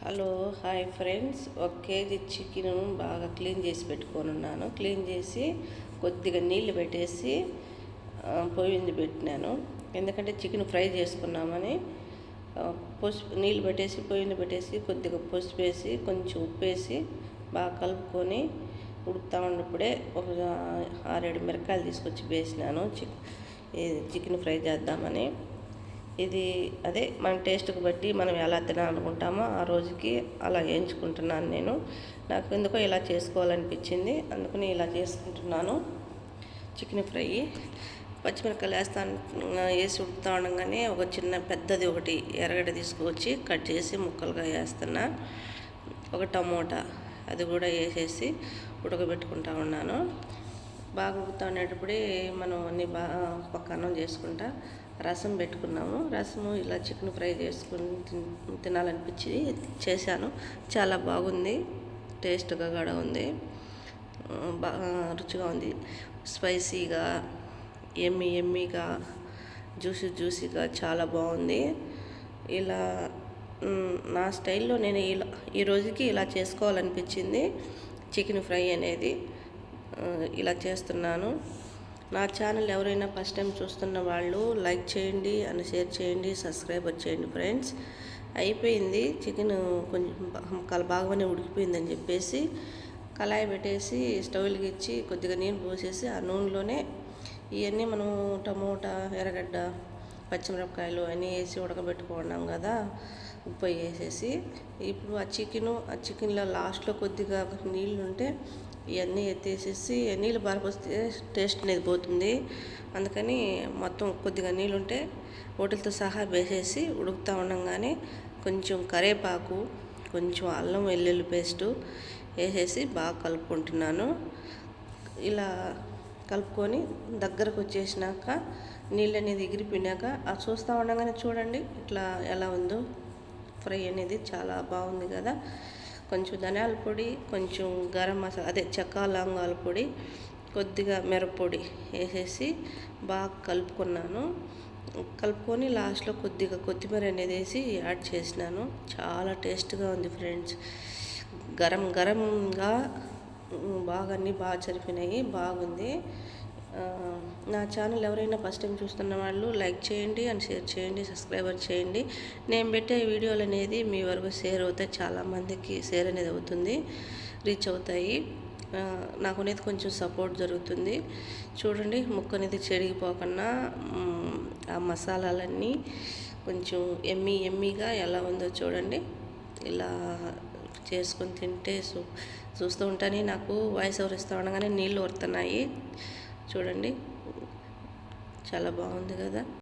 Hello hi friends. ఒక KG chicken బాగా clean చేసి పెట్టుకొని ఉన్నాను క్లీన్ చేసి కొద్దిగా నీళ్ళు పెట్టేసి ఆ, పొయ్యి మీద పెట్టినాను. ఎందుకంటే చికెన్ ఫ్రై చేసుకున్నామని పసుపు నీళ్ళు పెట్టేసి పొయ్యి మీద పెట్టేసి కొద్దిగా పసుపు వేసి కొంచెం ఉప్పు వేసి బాగా కలుపుకొని ఉడుకుతా ఉన్నప్పుడే ఒక ఆరేడు మిరకాయలు తీసుకొచ్చి వేసినాను. చికెన్ ఫ్రై చేద్దామని. ఇది అదే మన టేస్ట్కి బట్టి మనం ఎలా తినాలనుకుంటామో ఆ రోజుకి అలా వేయించుకుంటున్నాను నేను. నాకు ఎందుకో ఇలా చేసుకోవాలనిపించింది. అందుకని ఇలా చేసుకుంటున్నాను. Chicken fry. పచ్చిమిరపకాయలు వేస్తాను. వేసి ఉడుకుతా ఉండగానే ఒక చిన్న పెద్దది ఒకటి ఎర్రగడ్డ తీసుకువచ్చి కట్ చేసి ముక్కలుగా వేస్తున్నా. ఒక టమోటా అది కూడా వేసేసి ఉడకబెట్టుకుంటా ఉన్నాను. బాగా ఉడుకుతా ఉండేటప్పుడే మనం అన్ని బాగా పక్కన చేసుకుంటా రసం పెట్టుకున్నాము. రసము ఇలా చికెన్ ఫ్రై చేసుకుని తిన్- తినాలనిపించి చేశాను. చాలా బాగుంది. టేస్ట్గా కూడా ఉంది. బాగా రుచిగా ఉంది. స్పైసీగా ఎమ్మి ఎమ్మిగా జ్యూసీ జ్యూసీగా చాలా బాగుంది. ఇలా నా స్టైల్లో నేను ఇలా ఈ రోజుకి ఇలా చేసుకోవాలనిపించింది. చికెన్ ఫ్రై అనేది. ఇలా చేస్తున్నాను. నా ఛానల్ ఎవరైనా ఫస్ట్ టైం చూస్తున్న వాళ్ళు లైక్ చేయండి అని షేర్ చేయండి సబ్స్క్రైబర్ చేయండి ఫ్రెండ్స్. అయిపోయింది. చికెన్ కొంచెం కల బాగానే ఉడికిపోయిందని చెప్పేసి కళాయి పెట్టేసి స్టవ్లకి ఇచ్చి కొద్దిగా నీళ్ళు పోసేసి ఆ నూనెలోనే ఇవన్నీ మనం టమోటా ఎర్రగడ్డ పచ్చిమిరపకాయలు అన్నీ వేసి ఉడకబెట్టుకున్నాం కదా ఉప్పు వేసేసి. ఇప్పుడు ఆ చికెను ఆ చికెన్లో లాస్ట్లో కొద్దిగా నీళ్ళు ఉంటే ఇవన్నీ ఎత్తేసేసి నీళ్ళు బారపోస్తే టేస్ట్ అనేది పోతుంది. అందుకని మొత్తం కొద్దిగా నీళ్ళు ఉంటే వాటితో సహా వేసేసి ఉడుకుతూ ఉండగానే కొంచెం కరేపాకు కొంచెం అల్లం వెల్లుల్లి పేస్టు వేసేసి బాగా కలుపుకుంటున్నాను. ఇలా కలుపుకొని దగ్గరకు వచ్చేసినాక నీళ్ళు అనేది ఎగిరిపోయినాక అది చూస్తూ ఉండగానే చూడండి ఇట్లా ఎలా ఉందో. ఫ్రై అనేది చాలా బాగుంది కదా. కొంచెం ధనియాల పొడి కొంచెం గరం మసాలా అదే చెక్క లవంగాల పొడి కొద్దిగా మిరప్పొడి వేసేసి బాగా కలుపుకున్నాను. కలుపుకొని లాస్ట్లో కొద్దిగా కొత్తిమీర అనేది వేసి యాడ్ చేసినాను. చాలా టేస్ట్గా ఉంది ఫ్రెండ్స్. గరం గరంగా బాగా అన్నీ బాగా సరిపోయినాయి బాగుంది. నా ఛానల్ ఎవరైనా ఫస్ట్ టైం చూస్తున్న వాళ్ళు లైక్ చేయండి అండ్ షేర్ చేయండి సబ్స్క్రైబర్ చేయండి. నేను పెట్టే వీడియోలు అనేది మీ వరకు షేర్ అవుతాయి చాలామందికి షేర్ అనేది అవుతుంది రీచ్ అవుతాయి. నాకు అనేది కొంచెం సపోర్ట్ జరుగుతుంది. చూడండి ముక్క అనేది చెడిగిపోకుండా ఆ మసాలాలన్నీ కొంచెం ఎమ్మి ఎమ్మిగా ఎలా ఉందో చూడండి. ఇలా చేసుకొని తింటే చూ చూస్తూ ఉంటానే నాకు వాయిస్ ఓవర్ ఇస్తూ ఉండగానే నీళ్ళు వస్తున్నాయి చూడండి. చాలా బాగుంది కదా.